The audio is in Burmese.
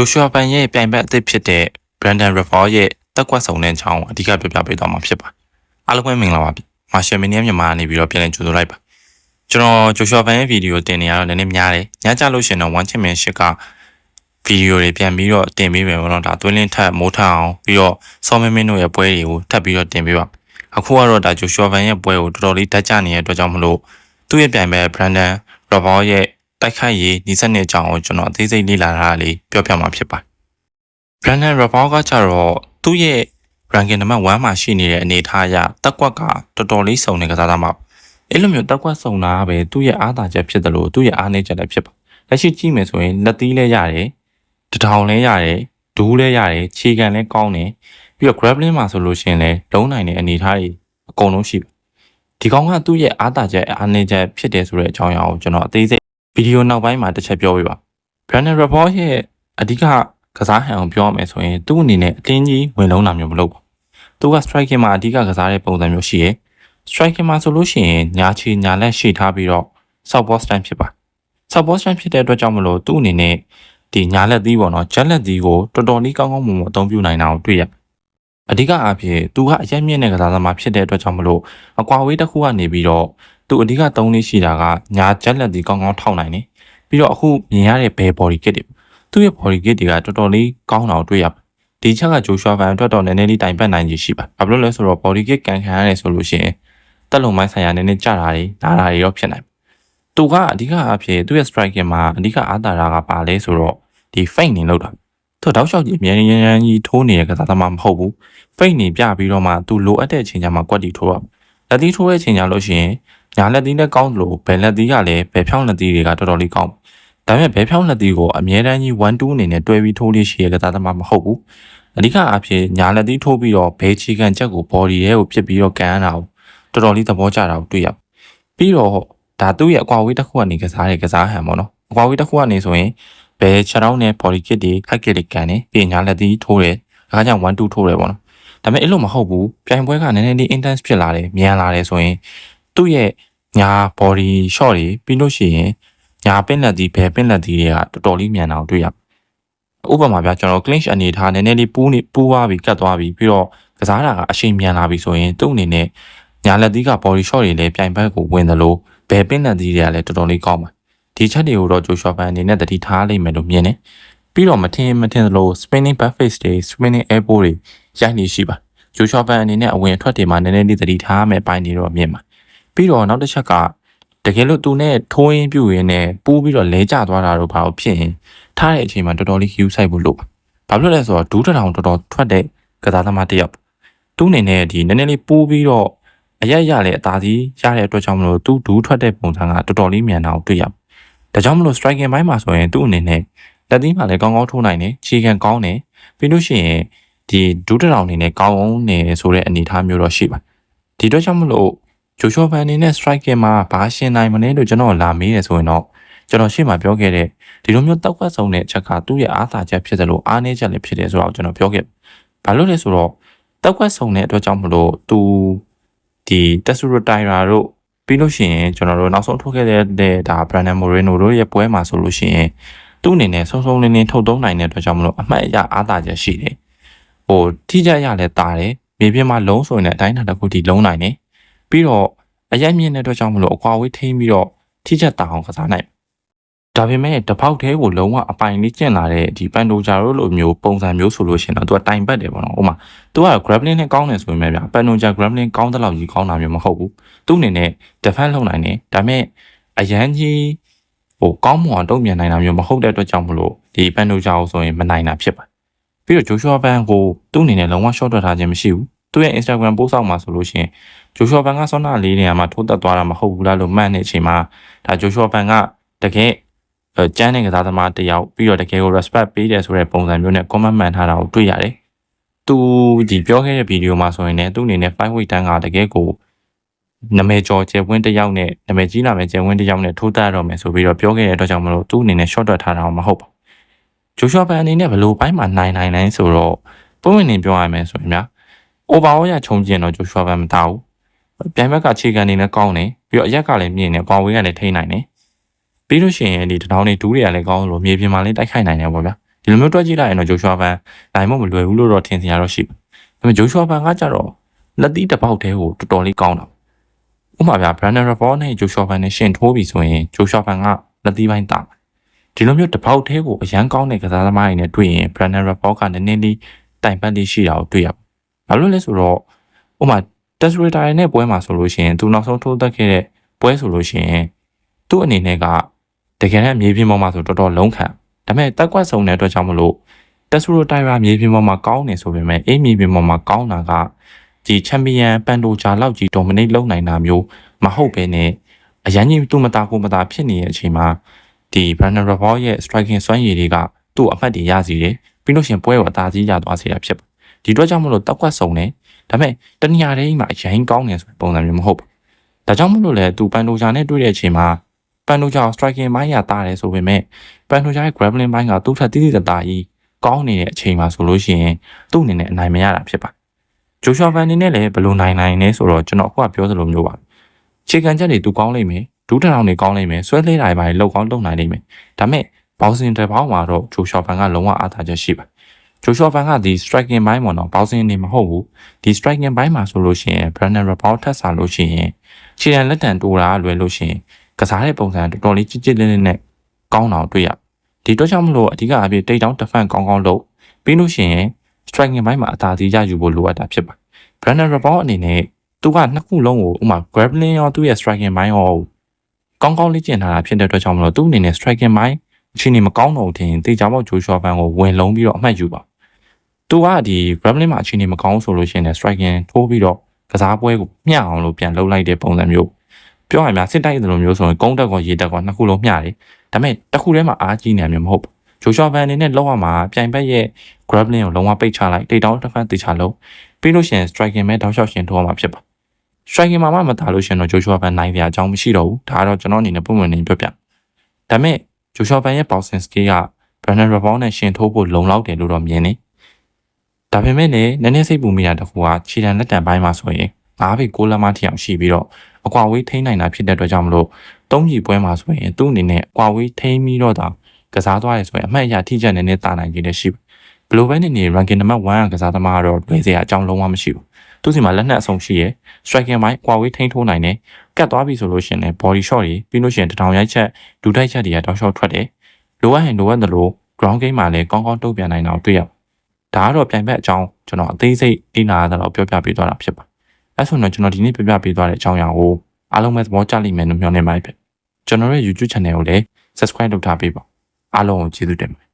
ဂျိုရှွာပန်ရဲ့ပြိုင်ဘက်အသစ်ဖြစ်တဲ့ Brandon Rafford ရဲ့တက်ကွက်ဆောင်တဲ့အကြောင်းကိုအဓိကပြောပြပေးသွားမှာဖြစ်ပါတယ်အားလုံးပဲမင်္ဂလာပါဗျမာရှယ်မီနီယမ်မြန်မာနေပြီးတော့ပြန်လည်ကြိုဆိုလိုက်ပါကျွန်တော်ဂျိုရှွာပန်ရဲ့ဗီဒီယိုတင်နေရတော့နည်းနည်းများတယ်ညကြလို့ရှင်တော့ one championship ကဗီဒီယိုတွေပြန်ပြီးတော့တင်ပေးမယ်ပေါ့နော်ဒါသွင်းလင်းထက်မိုးထအောင်ပြီးတော့ဆောင်းမင်းမင်းတို့ရဲ့ပွဲတွေကိုထပ်ပြီးတော့တင်ပေးပါအခုကတော့ဒါဂျိုရှွာပန်ရဲ့ပွဲကိုတော်တော်လေးတက်ကြနေတဲ့အတွက်ကြောင့်မလို့သူ့ရဲ့ပြိုင်ဘက် Brandon Rafford ရဲ့ တိုက်ခိုက်ရေးနီးစပ်နေကြောင်းကိုကျွန်တော်အသေးစိတ်လေ့လာထားတာလေးပြောပြမှာဖြစ်ပါတယ်။ Brandon Rafford ကကြတော့သူ့ရဲ့ ranking နံပါတ်1မှာရှိနေတဲ့အနေအထားအရတက်ကွက်ကတော်တော်လေးစုံနေကစားသမား။အဲ့လိုမျိုးတက်ကွက်စုံတာကပဲသူ့ရဲ့အားသာချက်ဖြစ်တယ်လို့သူ့ရဲ့အားနည်းချက်လည်းဖြစ်ပါ။လက်ရှိကြည့်မယ်ဆိုရင်လက်သီးလည်းရတယ်။တထောင်လည်းရတယ်။ဒူးလည်းရတယ်။ခြေကန်လည်းကောင်းတယ်။ပြီးတော့ grappling မှာဆိုလို့ရှိရင်လည်းလုံးနိုင်တဲ့အနေအထားတွေအကုန်လုံးရှိပါ။ဒီကောင်ကသူ့ရဲ့အားသာချက်အားနည်းချက်ဖြစ်တယ်ဆိုတဲ့အကြောင်းအရာကိုကျွန်တော်အသေးစိတ် ဗီဒီယိုနောက်ပိုင်းမှာတစ်ချက်ပြောပြပါ Brandon Rapport ရဲ့အဓိကကစားဟန်ကိုပြောရမယ်ဆိုရင်သူ့အနေနဲ့အတင်းကြီးဝင်လုံးတာမျိုးမလုပ်ပါသူက striking မှာအဓိကကစားတဲ့ပုံစံမျိုးရှိရယ် striking မှာဆိုလို့ရှိရင်ညာချီညာလက်ရှိထားပြီးတော့ south boss time ဖြစ်ပါ south boss time ဖြစ်တဲ့အတွက်ကြောင့်မလို့သူ့အနေနဲ့ဒီညာလက်သီးပေါ့နော်ဂျက်လက်သီးကိုတော်တော်လေးကောင်းကောင်းမွန်မွန်အသုံးပြုနိုင်တာကိုတွေ့ရအဓိကအဖြစ်သူကအရက်မြင့်တဲ့ကစားသမားဖြစ်တဲ့အတွက်ကြောင့်မလို့အကွာဝေးတစ်ခုကနေပြီးတော့ သူအဓိကသုံးလေးရှိတာကညာဂျက်လက်ဒီကောင်းကောင်းထောက်နိုင်တယ်ပြီးတော့အခုမြင်ရတဲ့ဘယ် body kit တွေသူ့ရဲ့ body kit တွေကတော်တော်လေးကောင်းတာကိုတွေ့ရပါဒီချက်ကဂျိုရှွာဖန်အတွက်တော့နည်းနည်းလေးတိုင်ပတ်နိုင်ကြီးရှိပါဘာဖြစ်လို့လဲဆိုတော့ body kit ကန်ခံရတယ်ဆိုလို့ရှိရင်တက်လုံမိုင်းဆိုင်ရာနည်းနည်းကြတာတွေနားတာတွေတော့ဖြစ်နိုင်သူကအဓိကအဖြစ်သူ့ရဲ့ striking မှာအဓိကအားသာတာကပါလဲဆိုတော့ဒီ feint နေလောက်တာသူတောက်လျှောက်ကြီးအမြဲတမ်းကြီးထိုးနေတဲ့ကစားသမားမဟုတ်ဘူး feint နေပြပြီးတော့မှသူလိုအပ်တဲ့အချိန်ကျမှကွက်တီထိုးရလက်သီးထိုးတဲ့အချိန်ကျလို့ရှိရင် ညာလက်သီးနဲ့ကောင်းသလိုဘယ်လက်သီးကလည်းဘယ်ဖြောင်းလက်သီးတွေကတော်တော်လေးကောင်းဒါပေမဲ့ဘဲဖြောင်းလက်သီးကိုအမြဲတမ်းကြီး1 2အနေနဲ့တွဲပြီးထိုးလို့ရှိရတဲ့ကစားသမားမဟုတ်ဘူးအဓိကအဖြစ်ညာလက်သီးထိုးပြီးတော့ဘဲချီကန်ချက်ကို body ရဲ့ကိုဖြစ်ပြီးတော့ကန်ရတာကိုတော်တော်လေးသဘောကျတာကိုတွေ့ရပြီးတော့ဒါသူ့ရဲ့အကွာဝေးတစ်ခုကနေကစားတဲ့ကစားဟန်ပေါ့နော်အကွာဝေးတစ်ခုကနေဆိုရင်ဘဲခြေထောက်နဲ့ body kit တွေ high kit တွေကန်နေပြီးညာလက်သီးထိုးတယ်အခါကျ1 2ထိုးတယ်ပေါ့နော်ဒါပေမဲ့အဲ့လိုမဟုတ်ဘူးပြိုင်ပွဲကနည်းနည်းလေး intense ဖြစ်လာတယ်မြန်လာတယ်ဆိုရင်သူ့ရဲ့ ညာ body shot တွေပြီးလို့ရှိရင်ညာပင်လက်ဒီဘယ်ပင်လက်ဒီတွေကတော်တော်လေးမြန်အောင်တွေ့ရဥပမာပြကျွန်တော် clinch အနေထားနည်းနည်းလေးပူးနေပူးသွားပြီးကတ်သွားပြီးပြီးတော့ကစားတာကအရှိန်မြန်လာပြီဆိုရင်သူ့အနေနဲ့ညာလက်သီးက body shot တွေလည်းပြိုင်ဘက်ကိုဝင်တယ်လို့ဘယ်ပင်လက်သီးတွေကလည်းတော်တော်လေးကောင်းပါဒီချက်တွေကိုတော့ဂျိုရှော့ဖန်အနေနဲ့တတိထားလိမ့်မယ်လို့မြင်တယ်ပြီးတော့မထင်မထင်သလို spinning back face တွေ spinning elbow တွေရိုက်နေရှိပါဂျိုရှော့ဖန်အနေနဲ့အဝင်အထွက်တွေမှာနည်းနည်းလေးတတိထားမယ်ပိုင်းနေတော့မြင်ပါ ပြီးတော့နောက်တစ်ချက်ကတကယ်လို့သူနဲ့ထိုးရင်းပြူရင်းနဲ့ပူးပြီးတော့လဲကျသွားတာတော့ဘာလို့ဖြစ်ရင်ထားတဲ့အချိန်မှာတော်တော်လေး view ဆိုင်ဖို့လို့ပါဘာဖြစ်လို့လဲဆိုတော့ဒူးတထောင်တော်တော်ထွက်တဲ့ကစားသမားတစ်ယောက်သူ့အနေနဲ့ဒီနည်းနည်းလေးပူးပြီးတော့အရက်ရလေအသာစီးရတဲ့အတွက်ကြောင့်မလို့သူဒူးထွက်တဲ့ပုံစံကတော်တော်လေးမြန်တာကိုတွေ့ရဒါကြောင့်မလို့ striking ဘိုင်းမှာဆိုရင်သူ့အနေနဲ့လက်သီးမှာလည်းကောင်းကောင်းထိုးနိုင်တယ်ခြေခံကောင်းတယ်ပြီးလို့ရှိရင်ဒီဒူးတထောင်အနေနဲ့ကောင်းအောင်နေဆိုတဲ့အနေအထားမျိုးတော့ရှိပါဒီတော့ကြောင့်မလို့ ဂျိုရှောဖန်အနေနဲ့ striking မှာဘာရှင်နိုင်မလဲလို့ကျွန်တော်လာမေးတယ်ဆိုရင်တော့ကျွန်တော်ရှေ့မှာပြောခဲ့တဲ့ဒီလိုမျိုးတောက်ခွက်ဆုံးတဲ့အချက်ကသူ့ရဲ့အားသာချက်ဖြစ်တယ်လို့အားနည်းချက်လည်းဖြစ်တယ်ဆိုတော့ကျွန်တော်ပြောခဲ့ဘာလို့လဲဆိုတော့တောက်ခွက်ဆုံးတဲ့အတွက်ကြောင့်မလို့သူဒီတက်ဆူရိုတိုင်ရာတို့ပြီးလို့ရှိရင်ကျွန်တော်တို့နောက်ဆုံးထုတ်ခဲ့တဲ့ဒါ Brandon Moreno တို့ရဲ့ပွဲမှာဆိုလို့ရှိရင်သူ့အနေနဲ့ဆုံးဆုံးလင်းလင်းထုတ်သုံးနိုင်တဲ့အတွက်ကြောင့်မလို့အမှတ်အရအားသာချက်ရှိတယ်ဟိုထိကြရလည်းတာတယ်မြေပြင်မှာလုံးဆိုရင်လည်းအတိုင်းအတာတစ်ခုထိလုံးနိုင်တယ် ပြီးတော့အရက်မြင့်တဲ့အတွက်ကြောင့်မလို့အကွာဝေးထိန်းပြီးတော့ထိချက်တာအောင်ကစားနိုင်ဒါပေမဲ့တပေါက်သေးကိုလုံးဝအပိုင်လေးကျင့်လာတဲ့ဒီပန်တိုဂျာတို့လိုမျိုးပုံစံမျိုးဆိုလို့ရှိရင်တော့သူကတိုင်ပတ်တယ်ပေါ့နော်ဥမာသူက grappling နဲ့ကောင်းတယ်ဆိုရင်ပဲဗျာပန်တိုဂျာ grappling ကောင်းတဲ့လောက်ကြီးကောင်းတာမျိုးမဟုတ်ဘူးသူ့အနေနဲ့ defend လုပ်နိုင်တယ်ဒါပေမဲ့အရန်ကြီးဟိုကောင်းမွန်အောင်တုံ့ပြန်နိုင်တာမျိုးမဟုတ်တဲ့အတွက်ကြောင့်မလို့ဒီပန်တိုဂျာကိုဆိုရင်မနိုင်တာဖြစ်ပါပြီးတော့ဂျိုရှွာဘန်ကိုသူ့အနေနဲ့လုံးဝ short ထွက်ထားခြင်းမရှိဘူးသူ့ရဲ့ Instagram post အောက်မှာဆိုလို့ရှိရင် ဂျိုရှွာဘန်ကဆောနာလေးနေရာမှာထိုးတက်သွားတာမဟုတ်ဘူးလားလို့မှတ်နေတဲ့အချိန်မှာဒါဂျိုရှွာဘန်ကတကယ်ကျန်းတဲ့ကစားသမားတယောက်ပြီးတော့တကယ်ကို respect ပေးတယ်ဆိုတဲ့ပုံစံမျိုးနဲ့ comment မှန်ထားတာကိုတွေ့ရတယ်။သူဒီပြောခဲ့တဲ့ဗီဒီယိုမှာဆိုရင်လည်းသူ့အနေနဲ့ five weight တန်းကတကယ်ကိုနာမည်ကျော်ကျယ်ဝင်းတယောက်နဲ့နာမည်ကြီးလာမဲ့ကျယ်ဝင်းတယောက်နဲ့ထိုးတက်ရတော့မယ်ဆိုပြီးတော့ပြောခဲ့တဲ့အတွက်ကြောင့်မလို့သူ့အနေနဲ့ short တွက်ထားတာမဟုတ်ပါဘူး။ဂျိုရှွာဘန်အနေနဲ့ဘလို့ဘိုင်းမှာနိုင်နိုင်နိုင်ဆိုတော့ပုံဝင်နေပြောရမယ်ဆိုရင်များ overall ရခြုံကျင်တော့ဂျိုရှွာဘန်မတာဘူး။ ပြိုင်ဘက်ကခြေကန်နေနဲ့ကောင်းတယ်ပြီးတော့အရက်ကလည်းမြင့်နေကွာဝေးကလည်းထိန်းနိုင်တယ်ပြီးလို့ရှိရင်ဒီတထောင်တွေဒူးတွေကလည်းကောင်းလို့မြေပြင်မှာလည်းတိုက်ခိုက်နိုင်တယ်ပေါ့ဗျာဒီလိုမျိုးတွက်ကြည့်လိုက်ရင်တော့ဂျိုရှွာဘန်နိုင်မမလွယ်ဘူးလို့တော့ထင်စရာတော့ရှိတယ်ဒါပေမဲ့ဂျိုရှွာဘန်ကကြတော့လက်သီးတစ်ပေါက်တည်းကိုတော်တော်လေးကောင်းတာဥပမာဗျာ Brandon Rafford နဲ့ဂျိုရှွာဘန်နဲ့ရှင်ထိုးပြီဆိုရင်ဂျိုရှွာဘန်ကလက်သီးပိုင်းတာဒီလိုမျိုးတစ်ပေါက်တည်းကိုအရန်ကောင်းတဲ့ကစားသမားတွေနဲ့တွေ့ရင် Brandon Rafford ကနည်းနည်းလေးတိုင်ပတ်လေးရှိတာကိုတွေ့ရပါဘာလို့လဲဆိုတော့ဥပမာ Test Rater နဲ့ပွဲမှာဆိုလို့ရှိရင်သူနောက်ဆုံးထိုးသက်ခဲ့တဲ့ပွဲဆိုလို့ရှိရင်သူ့အနေနဲ့ကတကယ်တမ်းမြေပြင်ပေါ်မှာဆိုတော်တော်လုံးခံဒါပေမဲ့တက်ကွက်ဆုံတဲ့အတွက်ကြောင့်မလို့ Test Rater မြေပြင်ပေါ်မှာကောင်းနေဆိုပေမဲ့အေးမြေပြင်ပေါ်မှာကောင်းတာကဒီချန်ပီယံပန်တိုဂျာလောက်ကြီး dominate လုပ်နိုင်တာမျိုးမဟုတ်ဘဲနဲ့အရန်ကြီးသူ့မတာကိုမတာဖြစ်နေတဲ့အချိန်မှာဒီ Brandon Rafford ရဲ့ striking စွမ်းရည်တွေကသူ့အမှတ်တွေရစီတယ်ပြီးလို့ရှိရင်ပွဲကိုအသာကြီးရသွားစေတာဖြစ်ပါဒီအတွက်ကြောင့်မလို့တက်ကွက်ဆုံတယ် ဒါပေမဲ့တနည်းအားဖြင့်မှာအရင်ကောင်းနေဆိုပုံစံမျိုးမဟုတ်ဘူးဒါကြောင့်မလို့လေသူပန်တိုဂျာနဲ့တွေ့တဲ့အချိန်မှာပန်တိုဂျာ striking ဘိုင်းရတာတယ်ဆိုပေမဲ့ပန်တိုဂျာရဲ့ grappling ဘိုင်းကသူ့ထက်တိတိတသားကြီးကောင်းနေတဲ့အချိန်မှာဆိုလို့ရှိရင်သူ့အနေနဲ့အနိုင်မရတာဖြစ်ပါဂျိုရှွာဗန်အနေနဲ့လည်းဘယ်လိုနိုင်နိုင်လဲဆိုတော့ကျွန်တော်အခုကပြောသလိုမျိုးပါခြေခံချက်တွေသူကောင်းလိမ့်မယ်ဒူးထထောင်တွေကောင်းလိမ့်မယ်ဆွဲလေးတိုင်းပိုင်းလောက်ကောင်းလုပ်နိုင်လိမ့်မယ်ဒါပေမဲ့ဘောက်စင်တစ်ပေါင်းမှာတော့ဂျိုရှွာဗန်ကလုံးဝအားသာချက်ရှိပါဂျိုရှွာ ဗန်ကဒီ striking ဘိုင်းပေါ့နော်ဘောက်စင်နေမဟုတ်ဘူးဒီ striking ဘိုင်းမှာဆိုလို့ရှိရင် Brandon Rabaul ထက်စားလို့ရှိရင်ခြေရန်လက်တံတိုးတာလွယ်လို့ရှိရင်ကစားတဲ့ပုံစံတော်တော်လေးကြစ်ကြစ်လေးလေးနဲ့ကောင်းအောင်တွေ့ရဒီတော့ကြောင့်မလို့အဓိကအဖြစ်တိတ်တောင်း defense ကောင်းကောင်းလုပ်ပြီးလို့ရှိရင် striking ဘိုင်းမှာအသာစီးရယူဖို့လိုအပ်တာဖြစ်ပါ Brandon Rabaul အနေနဲ့သူကနှစ်ခုလုံးကိုဥမာ grappling ရောသူ့ရဲ့ striking ဘိုင်းရောကောင်းကောင်းလေ့ကျင့်ထားတာဖြစ်တဲ့အတွက်ကြောင့်မလို့သူ့အနေနဲ့ striking ဘိုင်းအခြေအနေမကောင်းတော့ထင်တေချာပေါက်ဂျိုရှွာဘန်ကိုဝင်လုံးပြီးတော့အမှတ်ယူပါ သူကဒီ grappling မှာအခြေအနေမကောင်းဆိုလို့ရှိရင် striking ထိုးပြီးတော့ကစားပွဲကိုမျှအောင်လို့ပြန်လှုပ်လိုက်တဲ့ပုံစံမျိုးပြောရရင်များစစ်တိုက်တဲ့လိုမျိုးဆိုရင်ကုန်းတက်ကောရေတက်ကောနှစ်ခုလုံးမျှတယ်ဒါပေမဲ့တစ်ခုတည်းမှာအားကြီးနေမှာမဟုတ်ဘူးဂျိုရှွာဘန်အနေနဲ့လောက်ရမှာပြိုင်ဘက်ရဲ့ grappling ကိုလုံးဝပိတ်ချလိုက်တိတ်တောင်းတစ်ခါတေချာလုံးပြီးလို့ရှိရင် striking မဲ့တောက်လျှောက်ရှင်ထိုးရမှာဖြစ်ပါ striking မှာမှမသားလို့ရှင်တော့ဂျိုရှွာဘန်နိုင်ပြအကြောင်းမရှိတော့ဘူးဒါကတော့ကျွန်တော်အနေနဲ့ပုံမှန်နေပြောပြဒါပေမဲ့ဂျိုရှွာဘန်ရဲ့ boxing skill က Brandon Rabaul နဲ့ရှင်ထိုးဖို့လုံလောက်တယ်လို့တော့မြင်နေ ဒါပေမဲ့လည်းနည်းနည်းစိတ်ပူမိတာတခုကခြေတံလက်တံပိုင်းမှာဆိုရင်ငါးဘိတ်ကိုလက်မထီအောင်ရှိပြီးတော့အကွာဝေးထိန်းနိုင်တာဖြစ်တဲ့အတွက်ကြောင့်မလို့သုံးကြီးပွဲမှာဆိုရင်သူ့အနေနဲ့အကွာဝေးထိန်းပြီးတော့တာကစားသွားရဆိုရင်အမှတ်အရထိချက်နည်းနည်းတာနိုင်ကြတယ်ရှိဘလိုပဲနေနေ ranking နံပါတ်1ကစားသမားကတော့လွယ်စရာအကြောင်းလုံးဝမရှိဘူးသူစီမှာလက်နက်အဆုံးရှိရယ် striking ပိုင်းကွာဝေးထိန်းထိုးနိုင်တယ်ကတ်သွားပြီဆိုလို့ရှိရင်လည်း body shot တွေပြီးလို့ရှိရင်တထောင်ရိုက်ချက်ဒူတိုက်ချက်တွေကတောက်လျှောက်ထွက်တယ်လိုအပ်ရင်လိုအပ်သလို ground game မှာလည်းကောင်းကောင်းတုံ့ပြန်နိုင်တာတွေ့ရ ဒါကတော့ပြိုင်ဘက်အကြောင်းကျွန်တော်အသေးစိတ်လေ့လာရတာတော့ပြောပြပေးသွားတာဖြစ်ပါအဲဆိုတော့ကျွန်တော်ဒီနေ့ပြပြပေးသွားတဲ့အကြောင်းအရာကိုအားလုံးပဲသဘောကျလိမ့်မယ်လို့မျှော်လင့်ပါတယ်ကျွန်တော်ရဲ့ YouTube channel ကိုလည်း subscribe လုပ်ထားပေးပါအားလုံးကိုကျေးဇူးတင်ပါတယ်